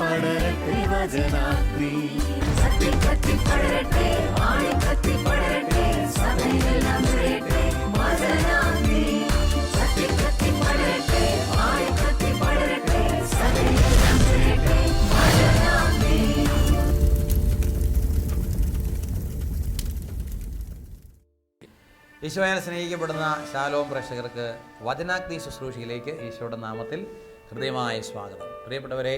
പടരട്ടെ വചനാഗ്നി. കത്തി കത്തി പടരട്ടെ ആഴി കത്തി പടരട്ടെ സഭയിലെല്ലാം നിറയട്ടെ വചനാഗ്നി. കത്തി കത്തി പടരട്ടെ ആഴി കത്തി പടരട്ടെ സഭയിലെല്ലാം നിറയട്ടെ വചനാഗ്നി. ഈശോയാൽ സ്നേഹിക്കപ്പെടുന്ന ശാലോം പ്രേക്ഷകർക്ക് വചനാഗ്നി ശുശ്രൂഷയിലേക്ക് ഈശോയുടെ നാമത്തിൽ ഹൃദയമായ സ്വാഗതം. പ്രിയപ്പെട്ടവരെ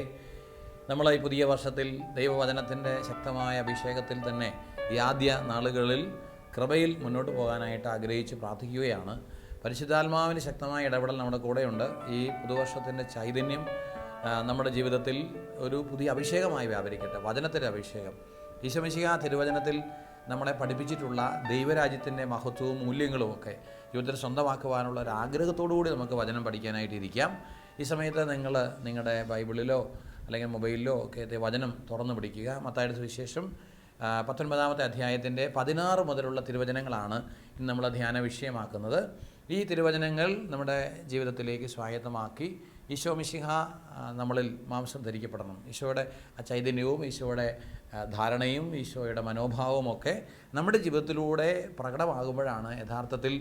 നമ്മൾ ഈ പുതിയ വർഷത്തിൽ ദൈവവചനത്തിന്റെ ശക്തമായ അഭിഷേകത്തിൽ തന്നെ ഈ ആദ്യ നാളുകളിൽ കൃപയിൽ മുന്നോട്ട് പോകാനായിട്ട് ആഗ്രഹിച്ച് പ്രാർത്ഥിക്കുകയാണ്. പരിശുദ്ധാത്മാവിന് ശക്തമായ ഇടപെടൽ നമ്മുടെ കൂടെയുണ്ട്. ഈ പുതുവർഷത്തിന്റെ ചൈതന്യം നമ്മുടെ ജീവിതത്തിൽ ഒരു പുതിയ അഭിഷേകമായി വ്യാപരിക്കട്ടെ. വചനത്തിന്റെ അഭിഷേകം. ഈശമിശിക തിരുവചനത്തിൽ നമ്മളെ പഠിപ്പിച്ചിട്ടുള്ള ദൈവരാജ്യത്തിന്റെ മഹത്വവും മൂല്യങ്ങളും ഒക്കെ ജീവിതത്തിൽ സ്വന്തമാക്കുവാനുള്ള ഒരു ആഗ്രഹത്തോടു കൂടി നമുക്ക് വചനം പഠിക്കാനായിട്ട് ഇരിക്കാം ഈ സമയത്ത് നിങ്ങൾ നിങ്ങളുടെ ബൈബിളിലോ അല്ലെങ്കിൽ മൊബൈലിലോ ഒക്കെ വചനം തുറന്നു പിടിക്കുക. മത്തായുടെ സുവിശേഷം പത്തൊൻപതാമത്തെ അധ്യായത്തിന്റെ പതിനാറ് മുതലുള്ള തിരുവചനങ്ങളാണ് ഇന്ന് നമ്മൾ ധ്യാന വിഷയമാക്കുന്നത്. ഈ തിരുവചനങ്ങൾ നമ്മുടെ ജീവിതത്തിലേക്ക് സ്വായത്തമാക്കി ഈശോ മിശിഹ നമ്മളിൽ മാംസം ധരിക്കപ്പെടണം. ഈശോയുടെ ആ ചൈതന്യവും ഈശോയുടെ ധാരണയും ഈശോയുടെ മനോഭാവവും ഒക്കെ നമ്മുടെ ജീവിതത്തിലൂടെ പ്രകടമാകുമ്പോഴാണ് യഥാർത്ഥത്തിൽ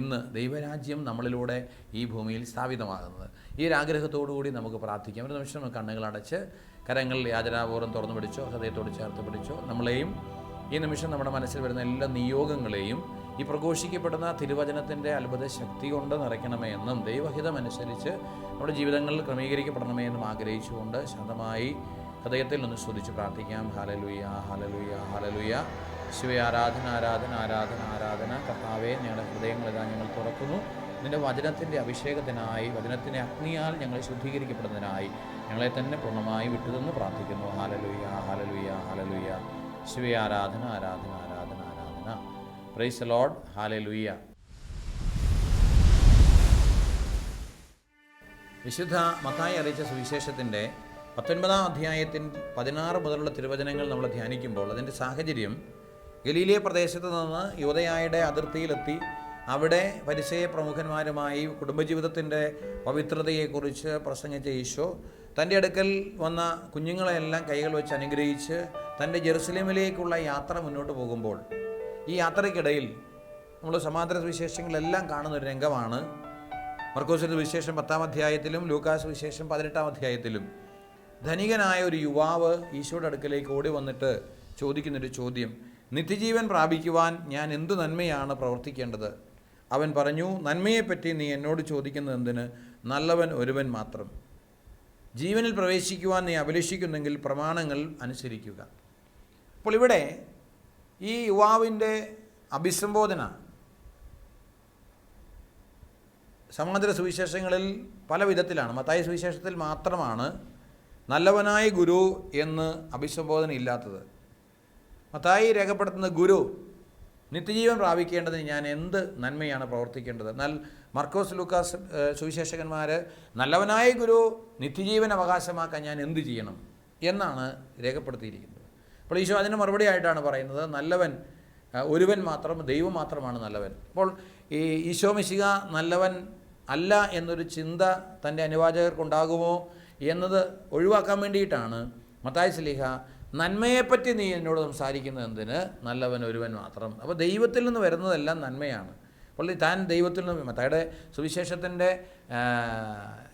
ഇന്ന് ദൈവരാജ്യം നമ്മളിലൂടെ ഈ ഭൂമിയിൽ സ്ഥാപിതമാകുന്നത്. ഈ ഒരു ആഗ്രഹത്തോടു കൂടി നമുക്ക് പ്രാർത്ഥിക്കാം. ഒരു നിമിഷം കണ്ണുകളടച്ച് കരങ്ങളിൽ യാചനാപൂർവം തുറന്നു പിടിച്ചോ ഹൃദയത്തോട് ചേർത്ത് പിടിച്ചോ നമ്മളെയും ഈ നിമിഷം നമ്മുടെ മനസ്സിൽ വരുന്ന എല്ലാ നിയോഗങ്ങളെയും ഈ പ്രഘോഷിക്കപ്പെടുന്ന തിരുവചനത്തിന്റെ അത്ഭുത ശക്തി കൊണ്ട് നിറയ്ക്കണമേ എന്നും ദൈവഹിതം അനുസരിച്ച് നമ്മുടെ ജീവിതങ്ങളിൽ ക്രമീകരിക്കപ്പെടണമേ എന്നും ആഗ്രഹിച്ചുകൊണ്ട് ശതമായി ഹൃദയത്തിൽ നിന്ന് സ്തുതിച്ച് പ്രാർത്ഥിക്കാം. ഹാലലുയ ഹാലലുയ ഹാലലുയ ശിവ ആരാധന ആരാധന ആരാധന ആരാധന. കർത്താവെ ഞങ്ങളുടെ ഹൃദയങ്ങളെല്ലാം ഞങ്ങൾ തുറക്കുന്നു. നിന്റെ വചനത്തിന്റെ അഭിഷേകത്തിനായി വചനത്തിന്റെ അഗ്നിയാൽ ഞങ്ങളെ ശുദ്ധീകരിക്കപ്പെടുന്നതിനായി ഞങ്ങളെ തന്നെ പൂർണമായി വിട്ടുതെന്ന് പ്രാർത്ഥിക്കുന്നു. ഹാലലുയ ഹാലലുയ ഹാലലുയ ശിവ ആരാധന ആരാധന. പ്രൈസ് ലോഡ് ഹാലലുയ വിശുദ്ധ മത്തായി അറിയിച്ച സുവിശേഷത്തിന്റെ പത്തൊൻപതാം അധ്യായത്തിൻ പതിനാറ് മുതലുള്ള തിരുവചനങ്ങൾ നമ്മൾ ധ്യാനിക്കുമ്പോൾ അതിന്റെ സാഹചര്യം ഗലീലിയ പ്രദേശത്ത് നിന്ന് യുവതയായുടെ അതിർത്തിയിലെത്തി അവിടെ പരിസയ പ്രമുഖന്മാരുമായി കുടുംബജീവിതത്തിന്റെ പവിത്രതയെക്കുറിച്ച് പ്രസംഗിച്ച ഈശോ തന്റെ അടുക്കൽ വന്ന കുഞ്ഞുങ്ങളെല്ലാം കൈകൾ വെച്ച് അനുഗ്രഹിച്ച് തന്റെ ജെറുസലേമിലേക്കുള്ള യാത്ര മുന്നോട്ട് പോകുമ്പോൾ ഈ യാത്രയ്ക്കിടയിൽ നമ്മൾ സമാന്തര സുവിശേഷങ്ങളെല്ലാം കാണുന്ന ഒരു രംഗമാണ്. മർക്കോസിന്റെ വിശേഷം പത്താം അധ്യായത്തിലും ലൂക്കാസ് വിശേഷം പതിനെട്ടാം അധ്യായത്തിലും. ധനികനായ ഒരു യുവാവ് ഈശോയുടെ അടുക്കലേക്ക് ഓടി വന്നിട്ട് ചോദിക്കുന്നൊരു ചോദ്യം. നിത്യജീവൻ പ്രാപിക്കുവാൻ ഞാൻ എന്തു നന്മയാണ് പ്രവർത്തിക്കേണ്ടത്? അവൻ പറഞ്ഞു നന്മയെപ്പറ്റി നീ എന്നോട് ചോദിക്കുന്നത് എന്തിന്? നല്ലവൻ ഒരുവൻ മാത്രം. ജീവനിൽ പ്രവേശിക്കുവാൻ നീ അഭിലഷിക്കുന്നെങ്കിൽ പ്രമാണങ്ങൾ അനുസരിക്കുക. അപ്പോൾ ഇവിടെ ഈ യുവാവിന്റെ അഭിസംബോധന. സമാന്തര സുവിശേഷങ്ങളിൽ പല വിധത്തിലാണ്. മത്തായ സുവിശേഷത്തിൽ മാത്രമാണ് നല്ലവനായ ഗുരു എന്ന് അഭിസംബോധന ഇല്ലാത്തത്. മത്തായി രേഖപ്പെടുത്തുന്ന ഗുരു നിത്യജീവൻ പ്രാപിക്കേണ്ടതിന് ഞാൻ എന്ത് നന്മയാണ് പ്രവർത്തിക്കേണ്ടത്? എന്നാൽ മർക്കോസ് ലൂക്കാസ് സുവിശേഷകന്മാർ നല്ലവനായ ഗുരു നിത്യജീവൻ അവകാശമാക്കാൻ ഞാൻ എന്ത് ചെയ്യണം? എന്നാണ് രേഖപ്പെടുത്തിയിരിക്കുന്നത്. അപ്പോൾ ഈശോ അതിന് മറുപടി ആയിട്ടാണ് പറയുന്നത് നല്ലവൻ ഒരുവൻ മാത്രം ദൈവം മാത്രമാണ് നല്ലവൻ. അപ്പോൾ ഈ ഈശോ മിശിക നല്ലവൻ അല്ല എന്നൊരു ചിന്ത തന്റെ അനുവാചകർക്കുണ്ടാകുമോ എന്നത് ഒഴിവാക്കാൻ വേണ്ടിയിട്ടാണ് മത്തായ സ്ലീഹ നന്മയെപ്പറ്റി നീ എന്നോട് സംസാരിക്കുന്നത് എന്തിന്? നല്ലവൻ ഒരുവൻ മാത്രം. അപ്പോൾ ദൈവത്തിൽ നിന്ന് വരുന്നതെല്ലാം നന്മയാണ്. അപ്പോൾ താൻ ദൈവത്തിൽ നിന്ന് മത്തായുടെ സുവിശേഷത്തിന്റെ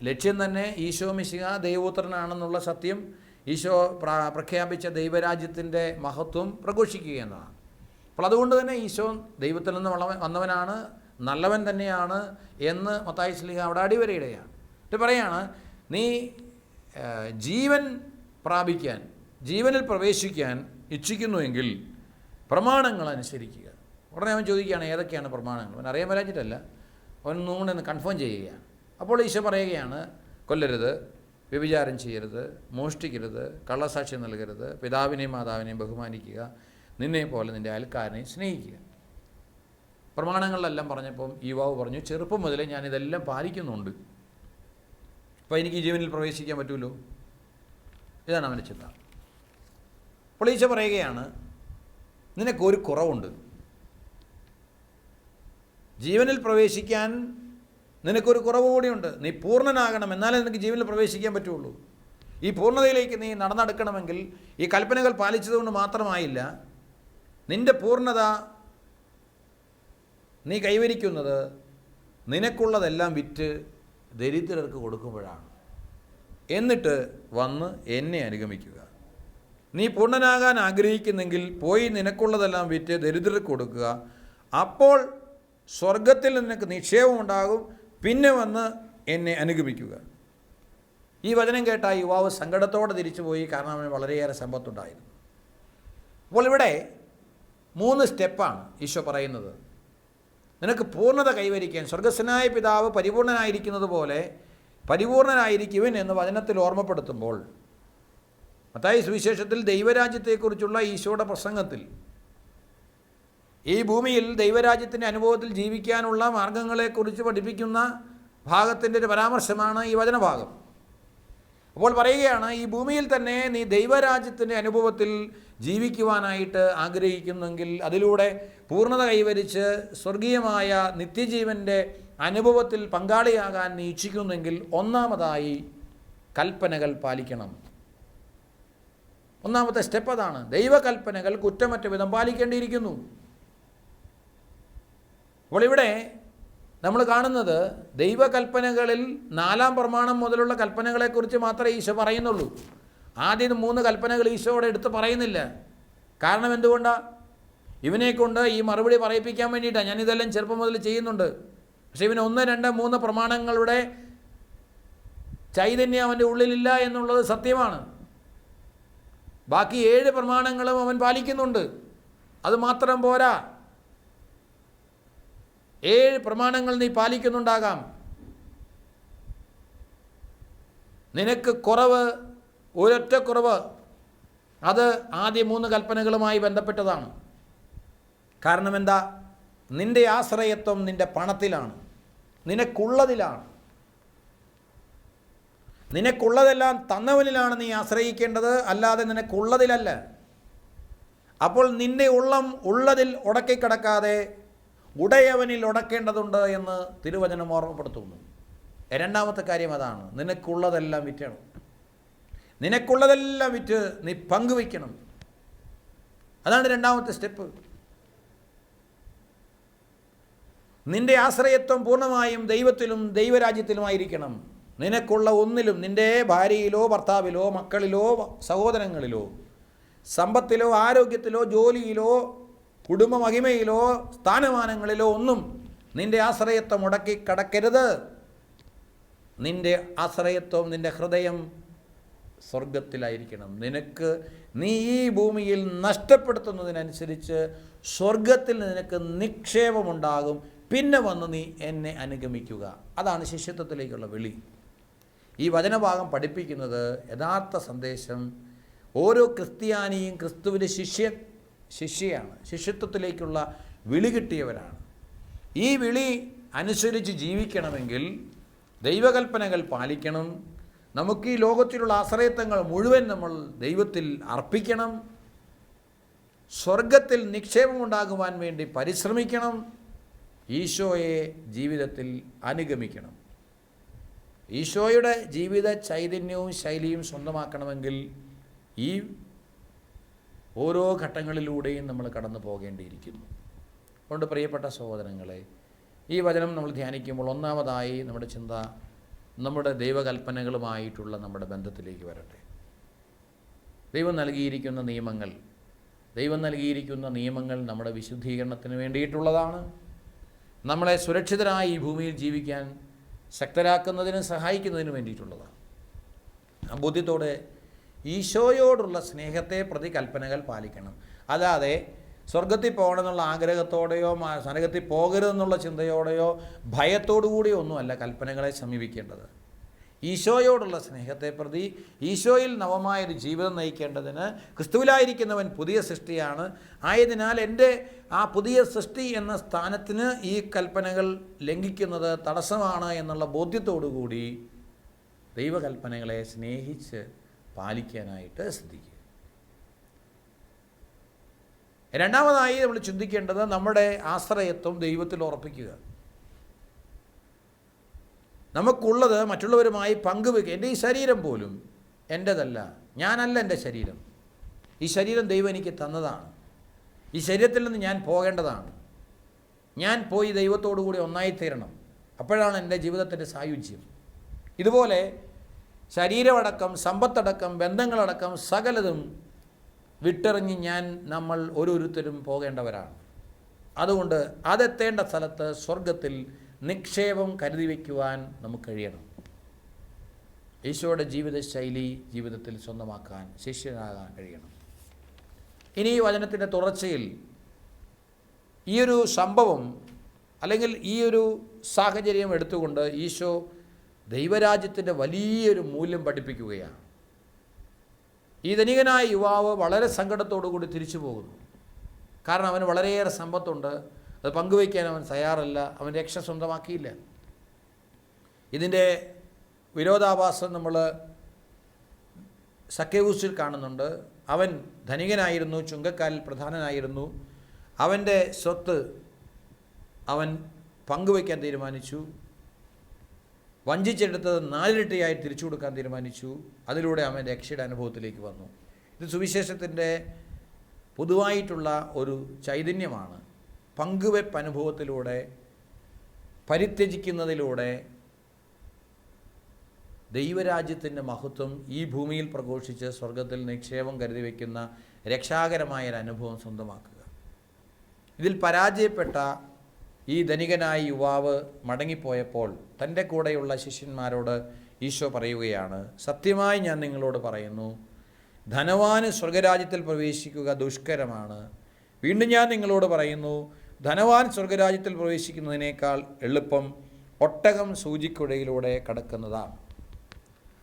ലക്ഷ്യം തന്നെ ഈശോ മിശിക ദൈവപുത്രനാണെന്നുള്ള സത്യം ഈശോ പ്ര- പ്രഖ്യാപിച്ച ദൈവരാജ്യത്തിന്റെ മഹത്വം പ്രഘോഷിക്കുക എന്നതാണ്. അപ്പോൾ അതുകൊണ്ട് തന്നെ ഈശോ ദൈവത്തിൽ നിന്ന് വന്നവനാണ് നല്ലവൻ തന്നെയാണ് എന്ന് മത്തായി സ്ലിഹ അവിടെ അടിവരയിടുകയാണ്. എന്നിട്ട് പറയാണ് നീ ജീവൻ പ്രാപിക്കാൻ ജീവനിൽ പ്രവേശിക്കാൻ ഇച്ഛിക്കുന്നുവെങ്കിൽ പ്രമാണങ്ങൾ അനുസരിക്കുക. ഉടനെ അവൻ ചോദിക്കുകയാണ് ഏതൊക്കെയാണ് പ്രമാണങ്ങൾ? അവൻ അറിയാൻ പറ്റാഞ്ഞിട്ടല്ല അവൻ ഒന്നുകൂടെ കൺഫേം ചെയ്യുകയാണ്. അപ്പോൾ ഈശോ പറയുകയാണ് കൊല്ലരുത്. വ്യഭിചാരം ചെയ്യരുത് മോഷ്ടിക്കരുത് കള്ളസാക്ഷ്യം നൽകരുത് പിതാവിനെയും മാതാവിനെയും ബഹുമാനിക്കുക നിന്നെപ്പോലെ നിന്റെ അയൽക്കാരനെ സ്നേഹിക്കുക. പ്രമാണങ്ങളിലെല്ലാം പറഞ്ഞപ്പം യുവാവ് പറഞ്ഞു ചെറുപ്പം മുതലേ ഞാൻ ഇതെല്ലാം പാലിക്കുന്നുണ്ട്. അപ്പോൾ എനിക്ക് ജീവനിൽ പ്രവേശിക്കാൻ പറ്റുമല്ലോ? ഇതാണ് അവന്റെ ചിന്ത. അപ്പോൾ ഈശ പറയുകയാണ് നിനക്കൊരു കുറവുണ്ട്. ജീവനിൽ പ്രവേശിക്കാൻ നിനക്കൊരു കുറവ് കൂടിയുണ്ട്. നീ പൂർണനാകണം. എന്നാലേ നിനക്ക് ജീവനിൽ പ്രവേശിക്കാൻ പറ്റുള്ളൂ. ഈ പൂർണതയിലേക്ക് നീ നടന്നെടുക്കണമെങ്കിൽ ഈ കൽപ്പനകൾ പാലിച്ചതുകൊണ്ട് മാത്രമായില്ല നിന്റെ പൂർണത നീ കൈവരിക്കുന്നത് നിനക്കുള്ളതെല്ലാം വിറ്റ് ദരിദ്രർക്ക് കൊടുക്കുമ്പോഴാണ്. എന്നിട്ട് വന്ന് എന്നെ അനുഗമിക്കുക. നീ പൂർണനാകാൻ ആഗ്രഹിക്കുന്നെങ്കിൽ പോയി നിനക്കുള്ളതെല്ലാം വിറ്റ് ദരിദ്രർക്ക് കൊടുക്കുക. അപ്പോൾ സ്വർഗത്തിൽ നിനക്ക് നിക്ഷേപമുണ്ടാകും. പിന്നെ വന്ന് എന്നെ അനുഗമിക്കുക. ഈ വചനം കേട്ട യുവാവ് സങ്കടത്തോടെ തിരിച്ചുപോയി കാരണം അവന് വളരെയേറെ സമ്പത്തുണ്ടായിരുന്നു. അപ്പോൾ ഇവിടെ മൂന്ന് സ്റ്റെപ്പാണ് ഈശോ പറയുന്നത്. നിനക്ക് പൂർണത കൈവരിക്കാൻ സ്വർഗസ്വനായ പിതാവ് പരിപൂർണനായിരിക്കുന്നത് പോലെ പരിപൂർണനായിരിക്കുവൻ എന്ന് വചനത്തിൽ ഓർമ്മപ്പെടുത്തുമ്പോൾ മത്തായി സുവിശേഷത്തിൽ ദൈവരാജ്യത്തെക്കുറിച്ചുള്ള ഈശോയുടെ പ്രസംഗത്തിൽ ഈ ഭൂമിയിൽ ദൈവരാജ്യത്തിന്റെ അനുഭവത്തിൽ ജീവിക്കാനുള്ള മാർഗങ്ങളെക്കുറിച്ച് പഠിപ്പിക്കുന്ന ഭാഗത്തിന്റെ ഒരു പരാമർശമാണ് ഈ വചനഭാഗം. അപ്പോൾ പറയുകയാണ് ഈ ഭൂമിയിൽ തന്നെ നീ ദൈവരാജ്യത്തിന്റെ അനുഭവത്തിൽ ജീവിക്കുവാനായിട്ട് ആഗ്രഹിക്കുന്നെങ്കിൽ അതിലൂടെ പൂർണത കൈവരിച്ച് സ്വർഗീയമായ നിത്യജീവന്റെ അനുഭവത്തിൽ പങ്കാളിയാകാൻ നീ ഇച്ഛിക്കുന്നെങ്കിൽ ഒന്നാമതായി കൽപ്പനകൾ പാലിക്കണം. ഒന്നാമത്തെ സ്റ്റെപ്പ് അതാണ്. ദൈവകൽപ്പനകൾ കുറ്റമറ്റ വിധം പാലിക്കേണ്ടിയിരിക്കുന്നു. അപ്പോൾ ഇവിടെ നമ്മൾ കാണുന്നത് ദൈവകൽപ്പനകളിൽ നാലാം പ്രമാണം മുതലുള്ള കൽപ്പനകളെക്കുറിച്ച് മാത്രമേ ഈശോ പറയുന്നുള്ളൂ. ആദ്യം മൂന്ന് കൽപ്പനകൾ ഈശോയുടെ എടുത്ത് പറയുന്നില്ല. കാരണം എന്തുകൊണ്ടാണ് ഇവനെക്കൊണ്ട് ഈ മറുപടി പറയിപ്പിക്കാൻ വേണ്ടിയിട്ടാണ് ഞാനിതെല്ലാം ചെറുപ്പം മുതൽ ചെയ്യുന്നുണ്ട്. പക്ഷേ ഇവന് ഒന്ന് രണ്ട് മൂന്ന് പ്രമാണങ്ങളുടെ ചൈതന്യം അവന്റെ ഉള്ളിലില്ല എന്നുള്ളത് സത്യമാണ്. ബാക്കി ഏഴ് പ്രമാണങ്ങളും അവൻ പാലിക്കുന്നുണ്ട്. അത് മാത്രം പോരാ. ഏഴ് പ്രമാണങ്ങൾ നീ പാലിക്കുന്നുണ്ടാകാം. നിനക്ക് കുറവ് ഒരൊറ്റ കുറവ് അത് ആദ്യ മൂന്ന് കൽപ്പനകളുമായി ബന്ധപ്പെട്ടതാണ്. കാരണം എന്താ? നിന്റെ ആശ്രയത്വം നിന്റെ പണത്തിലാണ്. നിനക്കുള്ളതിലാണ്. നിനക്കുള്ളതെല്ലാം തന്നവനിലാണ് നീ ആശ്രയിക്കേണ്ടത് അല്ലാതെ നിനക്കുള്ളതിലല്ല. അപ്പോൾ നിന്റെ ഉള്ളം ഉള്ളതിൽ ഉടക്കിക്കിടക്കാതെ ഉടയവനിൽ ഉടക്കേണ്ടതുണ്ട് എന്ന് തിരുവചനം ഓർമ്മപ്പെടുത്തുന്നു. രണ്ടാമത്തെ കാര്യം അതാണ് നിനക്കുള്ളതെല്ലാം വിറ്റണം നിനക്കുള്ളതെല്ലാം വിറ്റ് നീ പങ്കുവയ്ക്കണം. അതാണ് രണ്ടാമത്തെ സ്റ്റെപ്പ്. നിന്റെ ആശ്രയത്വം പൂർണമായും ദൈവത്തിലും ദൈവരാജ്യത്തിലുമായിരിക്കണം. നിനക്കുള്ള ഒന്നിലും നിന്റെ ഭാര്യയിലോ ഭർത്താവിലോ മക്കളിലോ സഹോദരങ്ങളിലോ സമ്പത്തിലോ ആരോഗ്യത്തിലോ ജോലിയിലോ കുടുംബ മഹിമയിലോ സ്ഥാനമാനങ്ങളിലോ ഒന്നും നിന്റെ ആശ്രയത്വം മുടക്കി കടക്കരുത്. നിന്റെ ആശ്രയത്വം നിന്റെ ഹൃദയം സ്വർഗത്തിലായിരിക്കണം നിനക്ക് നീ ഈ ഭൂമിയിൽ നഷ്ടപ്പെടുത്തുന്നതിനനുസരിച്ച് സ്വർഗത്തിൽ നിനക്ക് നിക്ഷേപമുണ്ടാകും. പിന്നെ വന്ന് നീ എന്നെ അനുഗമിക്കുക. അതാണ് ശിഷ്യത്വത്തിലേക്കുള്ള വിളി. ഈ വചനഭാഗം പഠിപ്പിക്കുന്നത് യഥാർത്ഥ സന്ദേശം ഓരോ ക്രിസ്ത്യാനിയും ക്രിസ്തുവിന്റെ ശിഷ്യ ശിഷ്യയാണ്. ശിഷ്യത്വത്തിലേക്കുള്ള വിളി കിട്ടിയവരാണ്. ഈ വിളി അനുസരിച്ച് ജീവിക്കണമെങ്കിൽ ദൈവകൽപ്പനകൾ പാലിക്കണം. നമുക്ക് ഈ ലോകത്തിലുള്ള ആശ്രയത്വങ്ങൾ മുഴുവൻ നമ്മൾ ദൈവത്തിൽ അർപ്പിക്കണം. സ്വർഗത്തിൽ നിക്ഷേപമുണ്ടാകുവാൻ വേണ്ടി പരിശ്രമിക്കണം. ഈശോയെ ജീവിതത്തിൽ അനുഗമിക്കണം. ഈശോയുടെ ജീവിത ചൈതന്യവും ശൈലിയും സ്വന്തമാക്കണമെങ്കിൽ ഈ ഓരോ ഘട്ടങ്ങളിലൂടെയും നമ്മൾ കടന്നു പോകേണ്ടിയിരിക്കുന്നു. അതുകൊണ്ട് പ്രിയപ്പെട്ട സഹോദരങ്ങളെ ഈ വചനം നമ്മൾ ധ്യാനിക്കുമ്പോൾ ഒന്നാമതായി നമ്മുടെ ചിന്ത നമ്മുടെ ദൈവകൽപ്പനകളുമായിട്ടുള്ള നമ്മുടെ ബന്ധത്തിലേക്ക് വരട്ടെ. ദൈവം നൽകിയിരിക്കുന്ന നിയമങ്ങൾ ദൈവം നൽകിയിരിക്കുന്ന നിയമങ്ങൾ നമ്മുടെ വിശുദ്ധീകരണത്തിന് വേണ്ടിയിട്ടുള്ളതാണ്. നമ്മളെ സുരക്ഷിതരായി ഈ ഭൂമിയിൽ ജീവിക്കാൻ ശക്തരാക്കുന്നതിനും സഹായിക്കുന്നതിനും വേണ്ടിയിട്ടുള്ളതാണ്. ആ ബോധ്യത്തോടെ ഈശോയോടുള്ള സ്നേഹത്തെ പ്രതി കൽപ്പനകൾ പാലിക്കണം. അല്ലാതെ സ്വർഗത്തിൽ പോകണമെന്നുള്ള ആഗ്രഹത്തോടെയോ സ്വർഗത്തിൽ പോകരുതെന്നുള്ള ചിന്തയോടെയോ ഭയത്തോടു കൂടിയോ ഒന്നുമല്ല കൽപ്പനകളെ സമീപിക്കേണ്ടത്. ഈശോയോടുള്ള സ്നേഹത്തെ പ്രതി ഈശോയിൽ നവമായൊരു ജീവിതം നയിക്കേണ്ടതിന് ക്രിസ്തുവിലായിരിക്കുന്നവൻ പുതിയ സൃഷ്ടിയാണ്. ആയതിനാൽ എന്റെ ആ പുതിയ സൃഷ്ടി എന്ന സ്ഥാനത്തിന് ഈ കൽപ്പനകൾ ലംഘിക്കുന്നത് തടസ്സമാണ് എന്നുള്ള ബോധ്യത്തോടു കൂടി ദൈവകൽപ്പനകളെ സ്നേഹിച്ച് പാലിക്കാനായിട്ട് ശ്രദ്ധിക്കുക. രണ്ടാമതായി നമ്മൾ ചിന്തിക്കേണ്ടത് നമ്മുടെ ആശ്രയത്വം ദൈവത്തിൽ ഉറപ്പിക്കുക. നമുക്കുള്ളത് മറ്റുള്ളവരുമായി പങ്കുവെക്കുക. എന്റെ ഈ ശരീരം പോലും എന്റെതല്ല. ഞാനല്ല എന്റെ ശരീരം. ഈ ശരീരം ദൈവം എനിക്ക് തന്നതാണ്. ഈ ശരീരത്തിൽ നിന്ന് ഞാൻ പോകേണ്ടതാണ്. ഞാൻ പോയി ദൈവത്തോടു കൂടി ഒന്നായിത്തീരണം. അപ്പോഴാണ് എന്റെ ജീവിതത്തിന്റെ സായുജ്യം. ഇതുപോലെ ശരീരമടക്കം സമ്പത്തടക്കം ബന്ധങ്ങളടക്കം സകലതും വിട്ടെറിഞ്ഞ് ഞാൻ നമ്മൾ ഓരോരുത്തരും പോകേണ്ടവരാണ്. അതുകൊണ്ട് അതെത്തേണ്ട സ്ഥലത്ത് സ്വർഗത്തിൽ നിക്ഷേപം കരുതി വയ്ക്കുവാൻ നമുക്ക് കഴിയണം. ഈശോയുടെ ജീവിതശൈലി ജീവിതത്തിൽ സ്വന്തമാക്കാൻ ശിഷ്യനാകാൻ കഴിയണം. ഇനി ഈ വചനത്തിന്റെ തുടർച്ചയിൽ ഈയൊരു സംഭവം അല്ലെങ്കിൽ ഈ ഒരു സാഹചര്യം എടുത്തുകൊണ്ട് ഈശോ ദൈവരാജ്യത്തിന്റെ വലിയൊരു മൂല്യം പഠിപ്പിക്കുകയാണ്. ഈ ധനികനായ യുവാവ് വളരെ കൂടി തിരിച്ചു പോകുന്നു. കാരണം അവന് വളരെയേറെ സമ്പത്തുണ്ട്. അത് പങ്കുവയ്ക്കാൻ അവൻ തയ്യാറല്ല. അവൻ രക്ഷ സ്വന്തമാക്കിയില്ല. ഇതിന്റെ വിരോധാഭാസം നമ്മൾ സക്കേവൂസിൽ കാണുന്നുണ്ട്. അവൻ ധനികനായിരുന്നു ചുങ്കക്കാലിൽ പ്രധാനനായിരുന്നു. അവന്റെ സ്വത്ത് അവൻ പങ്കുവയ്ക്കാൻ തീരുമാനിച്ചു. വഞ്ചിച്ചെടുത്തത് നാലിരട്ടിയായി തിരിച്ചു കൊടുക്കാൻ തീരുമാനിച്ചു. അതിലൂടെ അവൻ രക്ഷയുടെ അനുഭവത്തിലേക്ക് വന്നു. ഇത് സുവിശേഷത്തിന്റെ പൊതുവായിട്ടുള്ള ഒരു ചൈതന്യമാണ്. പങ്കുവെപ്പ് അനുഭവത്തിലൂടെ പരിത്യജിക്കുന്നതിലൂടെ ദൈവരാജ്യത്തിന്റെ മഹത്വം ഈ ഭൂമിയിൽ പ്രഘോഷിച്ച് സ്വർഗത്തിൽ നിക്ഷേപം കരുതി വയ്ക്കുന്ന രക്ഷാകരമായ ഒരു അനുഭവം സ്വന്തമാക്കുക. ഇതിൽ പരാജയപ്പെട്ട ഈ ധനികനായ യുവാവ് മടങ്ങിപ്പോയപ്പോൾ തന്റെ കൂടെയുള്ള ശിഷ്യന്മാരോട് ഈശോ പറയുകയാണ് സത്യമായി ഞാൻ നിങ്ങളോട് പറയുന്നു ധനവാന് സ്വർഗരാജ്യത്തിൽ പ്രവേശിക്കുക ദുഷ്കരമാണ്. വീണ്ടും ഞാൻ നിങ്ങളോട് പറയുന്നു ധനവാൻ സ്വർഗരാജ്യത്തിൽ പ്രവേശിക്കുന്നതിനേക്കാൾ എളുപ്പം ഒട്ടകം സൂചിക്കുഴയിലൂടെ കടക്കുന്നതാണ്.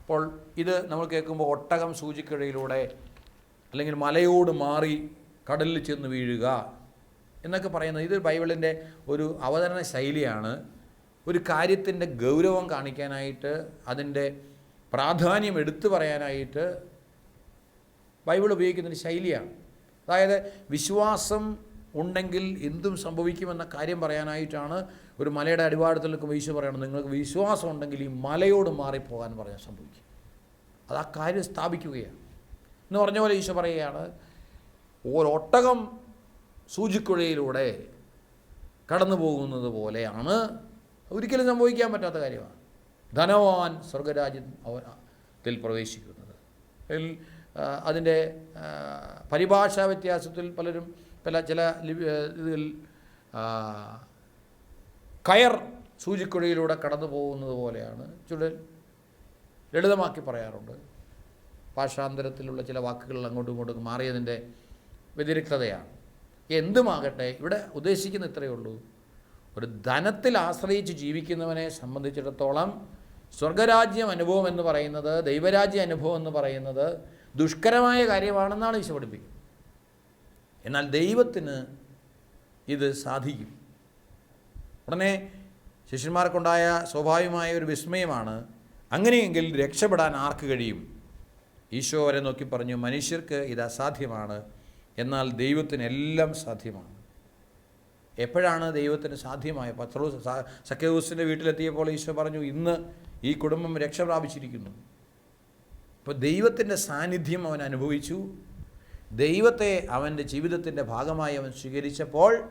അപ്പോൾ ഇത് നമ്മൾ കേൾക്കുമ്പോൾ ഒട്ടകം സൂചിക്കുഴയിലൂടെ അല്ലെങ്കിൽ മലയോട് മാറി കടലിൽ ചെന്ന് വീഴുക എന്നൊക്കെ പറയുന്നത് ഇത് ബൈബിളിന്റെ ഒരു അവതരണ ശൈലിയാണ്. ഒരു കാര്യത്തിന്റെ ഗൗരവം കാണിക്കാനായിട്ട് അതിന്റെ പ്രാധാന്യം എടുത്തു പറയാനായിട്ട് ബൈബിൾ ഉപയോഗിക്കുന്നൊരു ശൈലിയാണ്. അതായത് വിശ്വാസം ഉണ്ടെങ്കിൽ എന്തും സംഭവിക്കുമെന്ന കാര്യം പറയാനായിട്ടാണ് ഒരു മലയുടെ അടിവാരത്തിൽ നിൽക്കുമ്പോൾ ഈശോ പറയണം നിങ്ങൾക്ക് വിശ്വാസം ഉണ്ടെങ്കിൽ ഈ മലയോട് മാറിപ്പോകാൻ പറയാൻ സംഭവിക്കും. അത് ആ കാര്യം സ്ഥാപിക്കുകയാണ്. എന്ന് പറഞ്ഞ പോലെ ഈശോ പറയുകയാണ് ഒരൊട്ടകം സൂചിക്കുഴയിലൂടെ കടന്നു പോകുന്നത് പോലെയാണ്. ഒരിക്കലും സംഭവിക്കാൻ പറ്റാത്ത കാര്യമാണ്. ധനവാൻ സ്വർഗരാജ്യത്തിൽ പ്രവേശിക്കുന്നത്. അതിൽ അതിന്റെ പരിഭാഷാ വ്യത്യാസത്തിൽ പലരും പല ചില ഇതിൽ കയർ സൂചിക്കുഴയിലൂടെ കടന്നു പോകുന്നത് പോലെയാണ്. ചുടൽ ലളിതമാക്കി പറയാറുണ്ട്. ഭാഷാന്തരത്തിലുള്ള ചില വാക്കുകൾ അങ്ങോട്ടും ഇങ്ങോട്ടും മാറിയതിന്റെ വ്യതിരിക്തതയാണ്. എന്തുമാകട്ടെ ഇവിടെ ഉദ്ദേശിക്കുന്ന ഇത്രയേ ഉള്ളൂ. ഒരു ധനത്തിൽ ആശ്രയിച്ച് ജീവിക്കുന്നവനെ സംബന്ധിച്ചിടത്തോളം സ്വർഗരാജ്യം അനുഭവം എന്ന് പറയുന്നത് ദൈവരാജ്യ അനുഭവം എന്ന് പറയുന്നത് ദുഷ്കരമായ കാര്യമാണെന്നാണ് ഈശോ പഠിപ്പിക്കുന്നത്. എന്നാൽ ദൈവത്തിന് ഇത് സാധിക്കും. ഉടനെ ശിഷ്യന്മാർക്കുണ്ടായ സ്വാഭാവികമായ ഒരു വിസ്മയമാണ് അങ്ങനെയെങ്കിൽ രക്ഷപ്പെടാൻ ആർക്ക് കഴിയും? ഈശോ അവരെ നോക്കി പറഞ്ഞു മനുഷ്യർക്ക് ഇത് അസാധ്യമാണ്. എന്നാൽ ദൈവത്തിന് എല്ലാം സാധ്യമാണ്. എപ്പോഴാണ് ദൈവത്തിന് സാധ്യമായ? പത്രോസ് സഖ്യദൂസിന്റെ വീട്ടിലെത്തിയപ്പോൾ ഈശോ പറഞ്ഞു ഇന്ന് ഈ കുടുംബം രക്ഷ പ്രാപിച്ചിരിക്കുന്നു. അപ്പോൾ ദൈവത്തിന്റെ സാന്നിധ്യം അവൻ അനുഭവിച്ചു. ദൈവത്തെ അവന്റെ ജീവിതത്തിന്റെ ഭാഗമായി അവൻ സ്വീകരിച്ചപ്പോൾ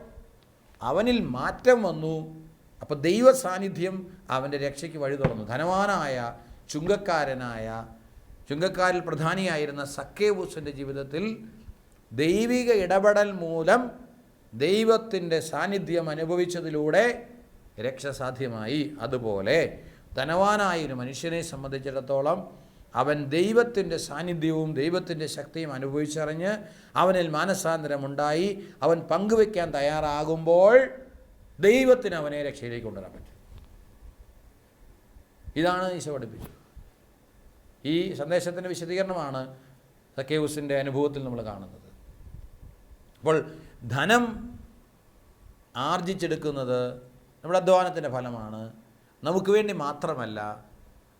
അവനിൽ മാറ്റം വന്നു. അപ്പോൾ ദൈവ സാന്നിധ്യം അവന്റെ രക്ഷയ്ക്ക് വഴി തുറന്നു. ധനവാനായ ചുങ്കക്കാരനായ ചുങ്കക്കാരിൽ പ്രധാനിയായിരുന്ന സക്കേബൂസിന്റെ ജീവിതത്തിൽ ദൈവിക ഇടപെടൽ മൂലം ദൈവത്തിന്റെ സാന്നിധ്യം അനുഭവിച്ചതിലൂടെ രക്ഷ സാധ്യമായി. അതുപോലെ ധനവാനായ ഒരു മനുഷ്യനെ സംബന്ധിച്ചിടത്തോളം അവൻ ദൈവത്തിന്റെ സാന്നിധ്യവും ദൈവത്തിന്റെ ശക്തിയും അനുഭവിച്ചറിഞ്ഞ് അവനിൽ മാനസാന്തരമുണ്ടായി. അവൻ പങ്കുവെക്കാൻ തയ്യാറാകുമ്പോൾ ദൈവത്തിന് അവനെ രക്ഷയിലേക്ക് കൊണ്ടുവരാൻ പറ്റും. ഇതാണ് ഈശോ പഠിപ്പിച്ചത്. ഈ സന്ദേശത്തിന്റെ വിശദീകരണമാണ് സക്കേവുസിന്റെ അനുഭവത്തിൽ നമ്മൾ കാണുന്നത്. അപ്പോൾ ധനം ആർജിച്ചെടുക്കുന്നത് നമ്മുടെ അധ്വാനത്തിന്റെ ഫലമാണ്. നമുക്ക് വേണ്ടി മാത്രമല്ല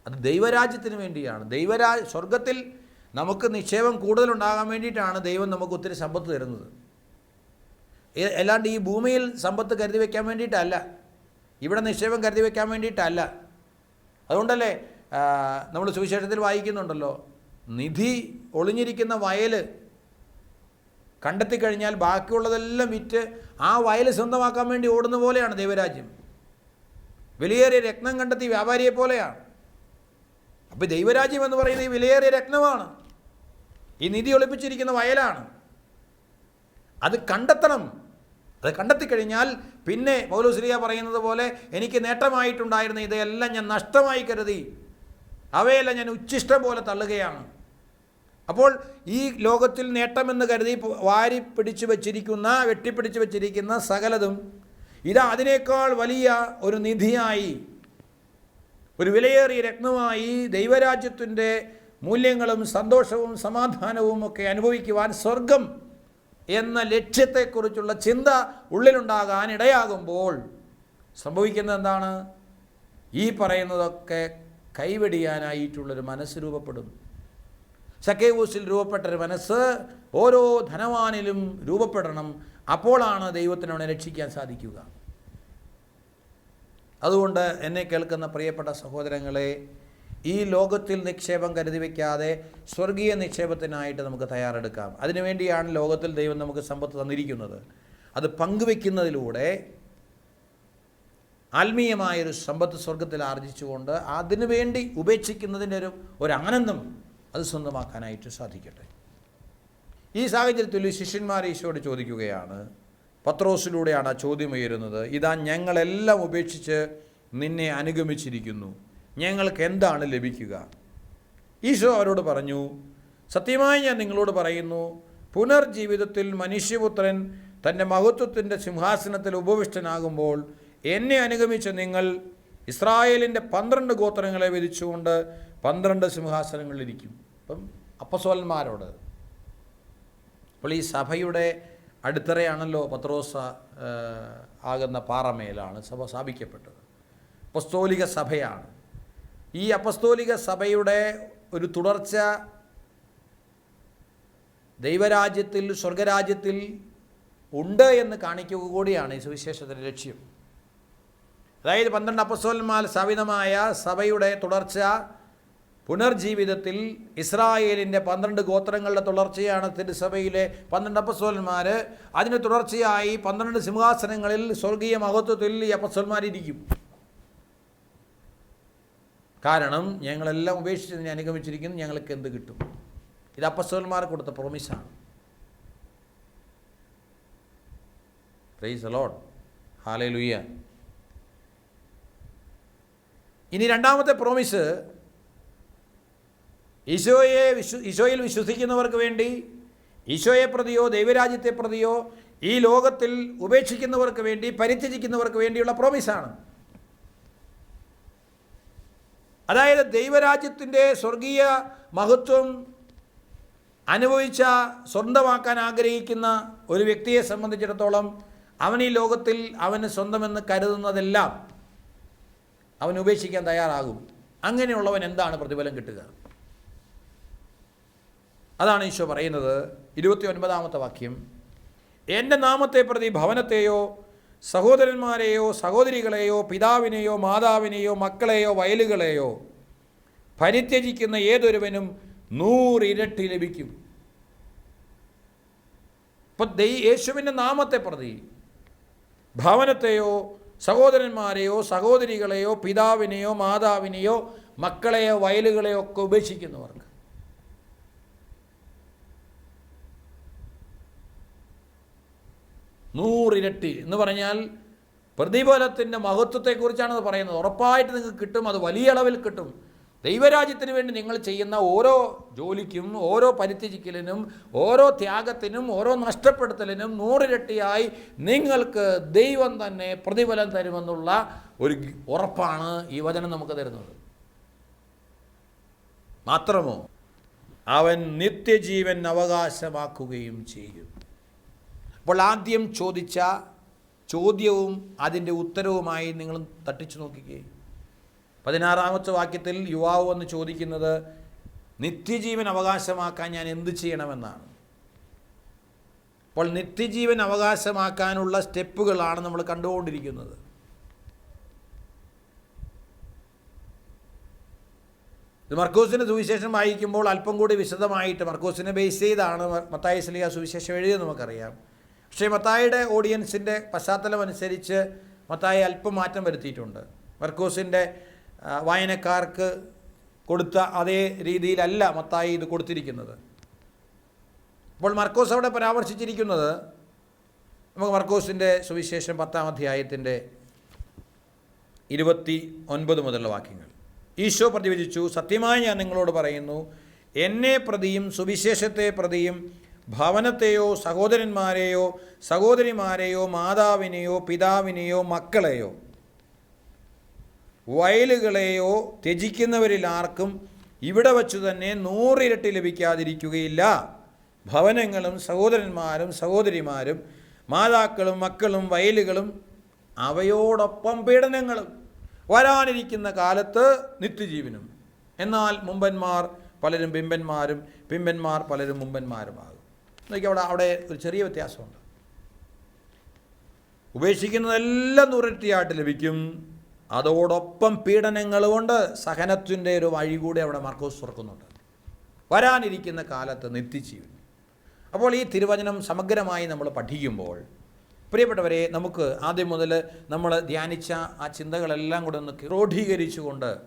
അത് ദൈവരാജ്യത്തിന് വേണ്ടിയാണ്. ദൈവരാ സ്വർഗത്തിൽ നമുക്ക് നിക്ഷേപം കൂടുതലുണ്ടാകാൻ വേണ്ടിയിട്ടാണ് ദൈവം നമുക്ക് ഒത്തിരി സമ്പത്ത് തരുന്നത്. അല്ലാണ്ട് ഈ ഭൂമിയിൽ സമ്പത്ത് കരുതി വയ്ക്കാൻ വേണ്ടിയിട്ടല്ല. ഇവിടെ നിക്ഷേപം കരുതി വയ്ക്കാൻ വേണ്ടിയിട്ടല്ല. അതുകൊണ്ടല്ലേ നമ്മൾ സുവിശേഷത്തിൽ വായിക്കുന്നുണ്ടല്ലോ നിധി ഒളിഞ്ഞിരിക്കുന്ന വയൽ കണ്ടെത്തി കഴിഞ്ഞാൽ ബാക്കിയുള്ളതെല്ലാം വിറ്റ് ആ വയൽ സ്വന്തമാക്കാൻ വേണ്ടി ഓടുന്ന പോലെയാണ് ദൈവരാജ്യം. വിലയേറിയ രത്നം കണ്ടെത്തി വ്യാപാരിയെ പോലെയാണ്. അപ്പോൾ ദൈവരാജ്യം എന്ന് പറയുന്നത് ഈ വിലയേറിയ രത്നമാണ്. ഈ നിധി ഒളിപ്പിച്ചിരിക്കുന്ന വയലാണ്. അത് കണ്ടെത്തണം. അത് കണ്ടെത്തി കഴിഞ്ഞാൽ പിന്നെ പൗലുശ്രീയ പറയുന്നത് പോലെ എനിക്ക് നേട്ടമായിട്ടുണ്ടായിരുന്ന ഇതെല്ലാം ഞാൻ നഷ്ടമായി കരുതി. അവയെല്ലാം ഞാൻ ഉച്ഛിഷ്ടം പോലെ തള്ളുകയാണ്. അപ്പോൾ ഈ ലോകത്തിൽ നേട്ടമെന്ന് കരുതി വാരി പിടിച്ചു വച്ചിരിക്കുന്ന വെട്ടിപ്പിടിച്ചു വച്ചിരിക്കുന്ന സകലതും ഇത് അതിനേക്കാൾ വലിയ ഒരു നിധിയായി ഒരു വിലയേറിയ രത്നമായി ദൈവരാജ്യത്തിന്റെ മൂല്യങ്ങളും സന്തോഷവും സമാധാനവും ഒക്കെ അനുഭവിക്കുവാൻ സ്വർഗം എന്ന ലക്ഷ്യത്തെക്കുറിച്ചുള്ള ചിന്ത ഉള്ളിലുണ്ടാകാൻ ഇടയാകുമ്പോൾ സംഭവിക്കുന്നത് എന്താണ്? ഈ പറയുന്നതൊക്കെ കൈവെടിയാനായിട്ടുള്ളൊരു മനസ്സ് രൂപപ്പെടും. സക്കേവൂസിൽ രൂപപ്പെട്ടൊരു മനസ്സ് ഓരോ ധനവാനിലും രൂപപ്പെടണം. അപ്പോഴാണ് ദൈവത്തിന് രക്ഷിക്കാൻ സാധിക്കുക. അതുകൊണ്ട് എന്നെ കേൾക്കുന്ന പ്രിയപ്പെട്ട സഹോദരങ്ങളെ ഈ ലോകത്തിൽ നിക്ഷേപം കരുതി വയ്ക്കാതെ സ്വർഗീയ നിക്ഷേപത്തിനായിട്ട് നമുക്ക് തയ്യാറെടുക്കാം. അതിനുവേണ്ടിയാണ് ലോകത്തിൽ ദൈവം നമുക്ക് സമ്പത്ത് തന്നിരിക്കുന്നത്. അത് പങ്കുവെക്കുന്നതിലൂടെ ആത്മീയമായൊരു സമ്പത്ത് സ്വർഗത്തിൽ ആർജിച്ചുകൊണ്ട് അതിനുവേണ്ടി ഉപേക്ഷിക്കുന്നതിന്റെ ഒരു ഒരു ആനന്ദം അത് സ്വന്തമാക്കാനായിട്ട് സാധിക്കട്ടെ. ഈ സാഹചര്യത്തിൽ ശിഷ്യന്മാർ ഈശോയോട് ചോദിക്കുകയാണ് പത്രോസിലൂടെയാണ് ആ ചോദ്യം ഉയരുന്നത്. ഇതാ ഞങ്ങളെല്ലാം ഉപേക്ഷിച്ച് നിന്നെ അനുഗമിച്ചിരിക്കുന്നു. ഞങ്ങൾക്ക് എന്താണ് ലഭിക്കുക? ഈശോ അവരോട് പറഞ്ഞു സത്യമായി ഞാൻ നിങ്ങളോട് പറയുന്നു പുനർജീവിതത്തിൽ മനുഷ്യപുത്രൻ തന്റെ മഹത്വത്തിന്റെ സിംഹാസനത്തിൽ ഉപവിഷ്ടനാകുമ്പോൾ എന്നെ അനുഗമിച്ച നിങ്ങൾ ഇസ്രായേലിന്റെ പന്ത്രണ്ട് ഗോത്രങ്ങളെ വിധിച്ചുകൊണ്ട് പന്ത്രണ്ട് സിംഹാസനങ്ങളിലിരിക്കും. അപ്പം അപ്പസോലന്മാരോട് അപ്പോൾ ഈ സഭയുടെ അടിത്തറയാണല്ലോ പത്രോസ ആകുന്ന പാറമേലാണ് സഭ സ്ഥാപിക്കപ്പെട്ടത്. അപ്പസ്തോലിക സഭയാണ്. ഈ അപ്പസ്തോലിക സഭയുടെ ഒരു തുടർച്ച ദൈവരാജ്യത്തിൽ സ്വർഗരാജ്യത്തിൽ ഉണ്ട് എന്ന് കാണിക്കുക കൂടിയാണ് ഈ സുവിശേഷത്തിന്റെ ലക്ഷ്യം. അതായത് പന്ത്രണ്ട് അപ്പസോലന്മാർ സ്ഥാപിതമായ സഭയുടെ തുടർച്ച പുനർജീവിതത്തിൽ ഇസ്രായേലിന്റെ പന്ത്രണ്ട് ഗോത്രങ്ങളുടെ തുടർച്ചയാണ് തിരുസഭയിലെ പന്ത്രണ്ട് അപ്പസോലന്മാർ അതിന് തുടർച്ചയായി പന്ത്രണ്ട് സിംഹാസനങ്ങളിൽ സ്വർഗീയ മഹത്വത്തിൽ ഈ അപ്പസ്തോലന്മാരിരിക്കും കാരണം ഞങ്ങളെല്ലാം ഉപേക്ഷിച്ച് നിന്നെ അനുഗമിച്ചിരിക്കുന്നു ഞങ്ങൾക്ക് എന്ത് കിട്ടും? ഇത് അപ്പസ്തോലന്മാർ കൊടുത്ത പ്രോമിസാണ് പ്രൈസ് അലോഡ് ഹാലേ ലുയ്യ ഇനി രണ്ടാമത്തെ പ്രോമിസ് ഈശോയെ വിശ്വ ഈശോയിൽ വിശ്വസിക്കുന്നവർക്ക് വേണ്ടി ഈശോയെ പ്രതിയോ ദൈവരാജ്യത്തെ പ്രതിയോ ഈ ലോകത്തിൽ ഉപേക്ഷിക്കുന്നവർക്ക് വേണ്ടി പരിത്യജിക്കുന്നവർക്ക് വേണ്ടിയുള്ള പ്രോമിസാണ് അതായത് ദൈവരാജ്യത്തിന്റെ സ്വർഗീയ മഹത്വം അനുഭവിച്ച സ്വന്തമാക്കാൻ ആഗ്രഹിക്കുന്ന ഒരു വ്യക്തിയെ സംബന്ധിച്ചിടത്തോളം അവൻ ഈ ലോകത്തിൽ അവന് സ്വന്തമെന്ന് കരുതുന്നതെല്ലാം അവൻ ഉപേക്ഷിക്കാൻ തയ്യാറാകും. അങ്ങനെയുള്ളവൻ എന്താണ് പ്രതിഫലം കിട്ടുക? അതാണ് ഈശോ പറയുന്നത് ഇരുപത്തി ഒൻപതാമത്തെ വാക്യം. എന്റെ നാമത്തെ പ്രതി ഭവനത്തെയോ സഹോദരന്മാരെയോ സഹോദരികളെയോ പിതാവിനെയോ മാതാവിനെയോ മക്കളെയോ വയലുകളെയോ പരിത്യജിക്കുന്ന ഏതൊരുവനും നൂറിരട്ടി ലഭിക്കും. ഇപ്പം ദൈ യേശുവിന്റെ നാമത്തെ പ്രതി ഭവനത്തെയോ സഹോദരന്മാരെയോ സഹോദരികളെയോ പിതാവിനെയോ മാതാവിനെയോ മക്കളെയോ വയലുകളെയോ ഒക്കെ ഉപേക്ഷിക്കുന്നവർക്ക്. നൂറിരട്ടി എന്ന് പറഞ്ഞാൽ പ്രതിഫലത്തിന്റെ മഹത്വത്തെക്കുറിച്ചാണ് പറയുന്നത്. ഉറപ്പായിട്ട് നിങ്ങൾക്ക് കിട്ടും അത് വലിയ അളവിൽ കിട്ടും. ദൈവരാജ്യത്തിന് വേണ്ടി നിങ്ങൾ ചെയ്യുന്ന ഓരോ ജോലിക്കും ഓരോ പരിത്യജിക്കലിനും ഓരോ ത്യാഗത്തിനും ഓരോ നഷ്ടപ്പെടുത്തലിനും നൂറിരട്ടിയായി നിങ്ങൾക്ക് ദൈവം തന്നെ പ്രതിഫലം തരുമെന്നുള്ള ഒരു ഉറപ്പാണ് ഈ വചനം നമുക്ക് തരുന്നത്. മാത്രമോ അവൻ നിത്യജീവൻ അവകാശമാക്കുകയും ചെയ്യും. അപ്പോൾ ആദ്യം ചോദിച്ച ചോദ്യവും അതിന്റെ ഉത്തരവുമായി നിങ്ങൾ തട്ടിച്ചു നോക്കിക്കേ. പതിനാറാമത്തെ വാക്യത്തിൽ യുവാവ് എന്ന് ചോദിക്കുന്നത് നിത്യജീവൻ അവകാശമാക്കാൻ ഞാൻ എന്ത് ചെയ്യണമെന്നാണ്? അപ്പോൾ നിത്യജീവൻ അവകാശമാക്കാനുള്ള സ്റ്റെപ്പുകളാണ് നമ്മൾ കണ്ടുകൊണ്ടിരിക്കുന്നത്. മർക്കോസിന്റെ സുവിശേഷം വായിക്കുമ്പോൾ അല്പം കൂടി വിശദമായിട്ട് മർക്കോസിനെ ബേസ് ചെയ്താണ് മത്തായ സുവിശേഷം എഴുതിയത് നമുക്കറിയാം. പക്ഷേ മത്തായിയുടെ ഓഡിയൻസിന്റെ പശ്ചാത്തലം അനുസരിച്ച് മത്തായി അല്പം മാറ്റം വരുത്തിയിട്ടുണ്ട്. മർക്കോസിന്റെ വായനക്കാർക്ക് കൊടുത്ത അതേ രീതിയിലല്ല മത്തായി ഇത് കൊടുത്തിരിക്കുന്നത്. അപ്പോൾ മർക്കോസ് അവിടെ പരാമർശിച്ചിരിക്കുന്നത് നമുക്ക് മർക്കോസിന്റെ സുവിശേഷം പത്താം അധ്യായത്തിന്റെ ഇരുപത്തി ഒൻപത് മുതലുള്ള വാക്യങ്ങൾ. ഈശോ പ്രതിവചിച്ചു സത്യമായി ഞാൻ നിങ്ങളോട് പറയുന്നു എന്നെ പ്രതിയും സുവിശേഷത്തെ പ്രതിയും ഭവനത്തെയോ സഹോദരന്മാരെയോ സഹോദരിമാരെയോ മാതാവിനെയോ പിതാവിനെയോ മക്കളെയോ വയലുകളെയോ ത്യജിക്കുന്നവരിൽ ആർക്കും ഇവിടെ വച്ചു തന്നെ നൂറിരട്ടി ലഭിക്കാതിരിക്കുകയില്ല. ഭവനങ്ങളും സഹോദരന്മാരും സഹോദരിമാരും മാതാക്കളും മക്കളും വയലുകളും അവയോടൊപ്പം പീഡനങ്ങളും വരാനിരിക്കുന്ന കാലത്ത് നിത്യജീവനും. എന്നാൽ മുമ്പന്മാർ പലരും ബിംബന്മാരും പിമ്പന്മാർ പലരും മുമ്പന്മാരുമാകും. നോക്കി അവിടെ അവിടെ ഒരു ചെറിയ വ്യത്യാസമുണ്ട്. ഉപേക്ഷിക്കുന്നതെല്ലാം നൂറിരട്ടിയായിട്ട് ലഭിക്കും. അതോടൊപ്പം പീഡനങ്ങളുമുണ്ട്. സഹനത്തിന്റെ ഒരു വഴി കൂടി അവിടെ മർക്കോസ് തുറക്കുന്നുണ്ട്. വരാനിരിക്കുന്ന കാലത്ത് നിത്യജീവൻ. അപ്പോൾ ഈ തിരുവചനം സമഗ്രമായി നമ്മൾ പഠിക്കുമ്പോൾ പ്രിയപ്പെട്ടവരെ നമുക്ക് ആദ്യം മുതൽ നമ്മൾ ധ്യാനിച്ച ആ ചിന്തകളെല്ലാം കൂടെ ഒന്ന് ക്രോഡീകരിച്ചുകൊണ്ട്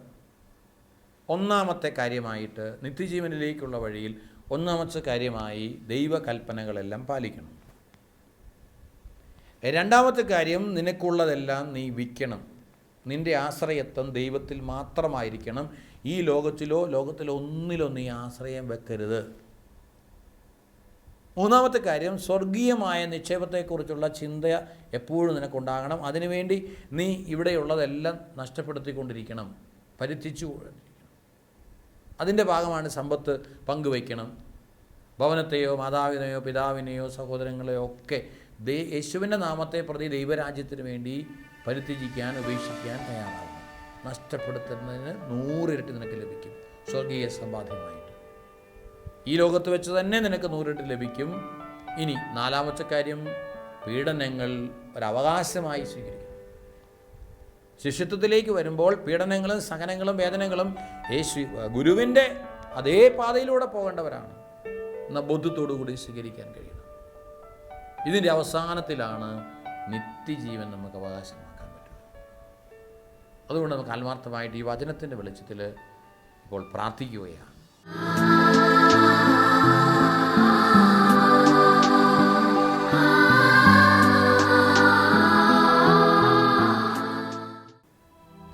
ഒന്നാമത്തെ കാര്യമായിട്ട് നിത്യജീവനിലേക്കുള്ള വഴിയിൽ ഒന്നാമത്തെ കാര്യമായി ദൈവകൽപ്പനകളെല്ലാം പാലിക്കണം. രണ്ടാമത്തെ കാര്യം നിനക്കുള്ളതെല്ലാം നീ വിൽക്കണം. നിന്റെ ആശ്രയത്വം ദൈവത്തിൽ മാത്രമായിരിക്കണം. ഈ ലോകത്തിലോ ലോകത്തിലോ ഒന്നിലോ നീ ആശ്രയം വെക്കരുത്. മൂന്നാമത്തെ കാര്യം സ്വർഗീയമായ നിക്ഷേപത്തെക്കുറിച്ചുള്ള ചിന്ത എപ്പോഴും നിനക്കുണ്ടാകണം. അതിനുവേണ്ടി നീ ഇവിടെയുള്ളതെല്ലാം നഷ്ടപ്പെടുത്തിക്കൊണ്ടിരിക്കണം. പരിധിച്ചു അതിന്റെ ഭാഗമാണ് സമ്പത്ത് പങ്കുവയ്ക്കണം. ഭവനത്തെയോ മാതാവിനെയോ പിതാവിനെയോ സഹോദരങ്ങളെയോ ഒക്കെ ദൈ യേശുവിന്റെ നാമത്തെ പ്രതി ദൈവരാജ്യത്തിന് വേണ്ടി പരിത്യജിക്കാൻ ഉപേക്ഷിക്കാൻ തയ്യാറാകുന്നു നഷ്ടപ്പെടുത്തുന്നതിന് നൂറിരട്ടി നിനക്ക് ലഭിക്കും. സ്വർഗീയ സമ്പാദ്യമായിട്ട്. ഈ ലോകത്ത് വെച്ച് തന്നെ നിനക്ക് നൂറിരട്ടി ലഭിക്കും. ഇനി നാലാമത്തെ കാര്യം പീഡനങ്ങൾ ഒരവകാശമായി സ്വീകരിക്കും ശിഷ്യത്വത്തിലേക്ക് വരുമ്പോൾ പീഡനങ്ങളും സഹനങ്ങളും വേദനകളും യേശു ഗുരുവിന്റെ അതേ പാതയിലൂടെ പോകേണ്ടവരാണ്. എന്ന ബോധ്യത്തോടു കൂടി സ്വീകരിക്കാൻ കഴിയണം. ഇതിന്റെ അവസാനത്തിലാണ് നിത്യജീവൻ നമുക്ക് അവകാശമാക്കാൻ പറ്റും. അതുകൊണ്ട് നമുക്ക് ആത്മാർത്ഥമായിട്ട് ഈ വചനത്തിന്റെ വെളിച്ചത്തിൽ ഇപ്പോൾ പ്രാർത്ഥിക്കുകയാണ്.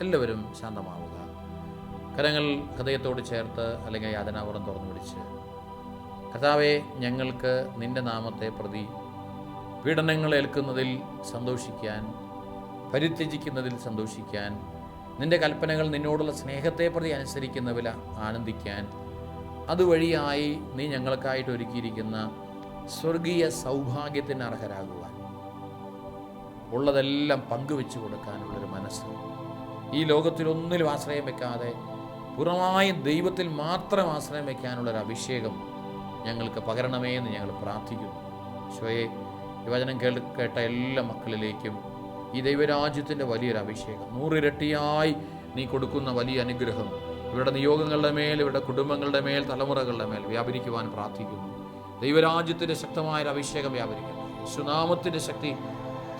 എല്ലാവരും ശാന്തമാവുക. കരങ്ങൾ ഹൃദയത്തോട് ചേർത്ത് അല്ലെങ്കിൽ യാതനാപുറം തുറന്നു പിടിച്ച് കർത്താവെ ഞങ്ങൾക്ക് നിന്റെ നാമത്തെ പ്രതി പീഡനങ്ങൾ ഏൽക്കുന്നതിൽ സന്തോഷിക്കാൻ പരിത്യജിക്കുന്നതിൽ സന്തോഷിക്കാൻ നിന്റെ കൽപ്പനകൾ നിന്നോടുള്ള സ്നേഹത്തെ പ്രതി അനുസരിക്കുന്നതിൽ ആനന്ദിക്കാൻ അതുവഴിയായി നീ ഞങ്ങൾക്കായിട്ട് ഒരുക്കിയിരിക്കുന്ന സ്വർഗീയ സൗഭാഗ്യത്തിന് അർഹരാകുവാൻ. ഉള്ളതെല്ലാം പങ്കുവെച്ചു കൊടുക്കാനുള്ളൊരു മനസ്സ്. ഈ ലോകത്തിലൊന്നിലും ആശ്രയം വെക്കാതെ പുറമായ ദൈവത്തിൽ മാത്രം ആശ്രയം വെക്കാനുള്ളൊരു അഭിഷേകം ഞങ്ങൾക്ക് പകരണമേ എന്ന് ഞങ്ങൾ പ്രാർത്ഥിക്കുന്നു. ഈശോയെ ഈ വചനം കേൾ കേട്ട എല്ലാ മക്കളിലേക്കും ഈ ദൈവരാജ്യത്തിന്റെ വലിയൊരു അഭിഷേകം. നൂറിരട്ടിയായി നീ കൊടുക്കുന്ന വലിയ അനുഗ്രഹം. ഇവരുടെ നിയോഗങ്ങളുടെ മേൽ ഇവരുടെ കുടുംബങ്ങളുടെ മേൽ തലമുറകളുടെ മേൽ വ്യാപരിക്കുവാൻ പ്രാർത്ഥിക്കുന്നു. ദൈവരാജ്യത്തിന്റെ ശക്തമായൊരു അഭിഷേകം വ്യാപരിക്കുന്നു. യേശുനാമത്തിന്റെ ശക്തി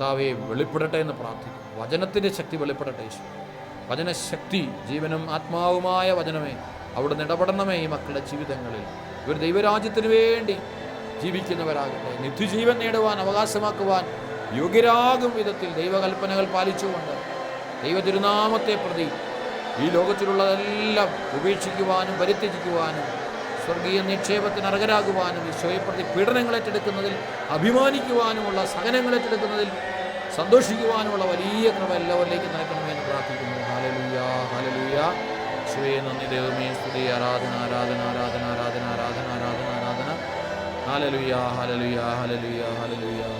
താവെ വെളിപ്പെടട്ടെ എന്ന് പ്രാർത്ഥിക്കുന്നു. വചനത്തിന്റെ ശക്തി വെളിപ്പെടട്ടെ യേശു. വചനശക്തി ജീവനും ആത്മാവുമായ വചനമേ അവിടെ ഇടപെടണമേ ഈ മക്കളുടെ ജീവിതങ്ങളിൽ. ഇവർ ദൈവരാജ്യത്തിന് വേണ്ടി ജീവിക്കുന്നവരാകട്ടെ. നിത്യജീവൻ നേടുവാൻ അവകാശമാക്കുവാൻ യോഗ്യരാകും വിധത്തിൽ ദൈവകൽപ്പനകൾ പാലിച്ചുകൊണ്ട് ദൈവ തിരുനാമത്തെ പ്രതി ഈ ലോകത്തിലുള്ളതെല്ലാം ഉപേക്ഷിക്കുവാനും പരിത്യജിക്കുവാനും സ്വർഗീയ നിക്ഷേപത്തിന് അർഹരാകുവാനും ഈശോയെ പ്രതി പീഡനങ്ങൾ ഏറ്റെടുക്കുന്നതിൽ അഭിമാനിക്കുവാനുമുള്ള സഹനങ്ങൾ ഏറ്റെടുക്കുന്നതിൽ സന്തോഷിക്കുവാനുമുള്ള വലിയ കൃപ എല്ലാവരിലേക്കും പ്രാർത്ഥിക്കുന്നു. ഹാലലുയ യേശുവേ നന്ദി ദൈവമേ ആരാധന ആരാധന ആരാധന ആരാധന ആരാധന ആരാധന. ആരാധന ഹല്ലേലൂയ ഹല്ലേലൂയ ഹല്ലേലൂയ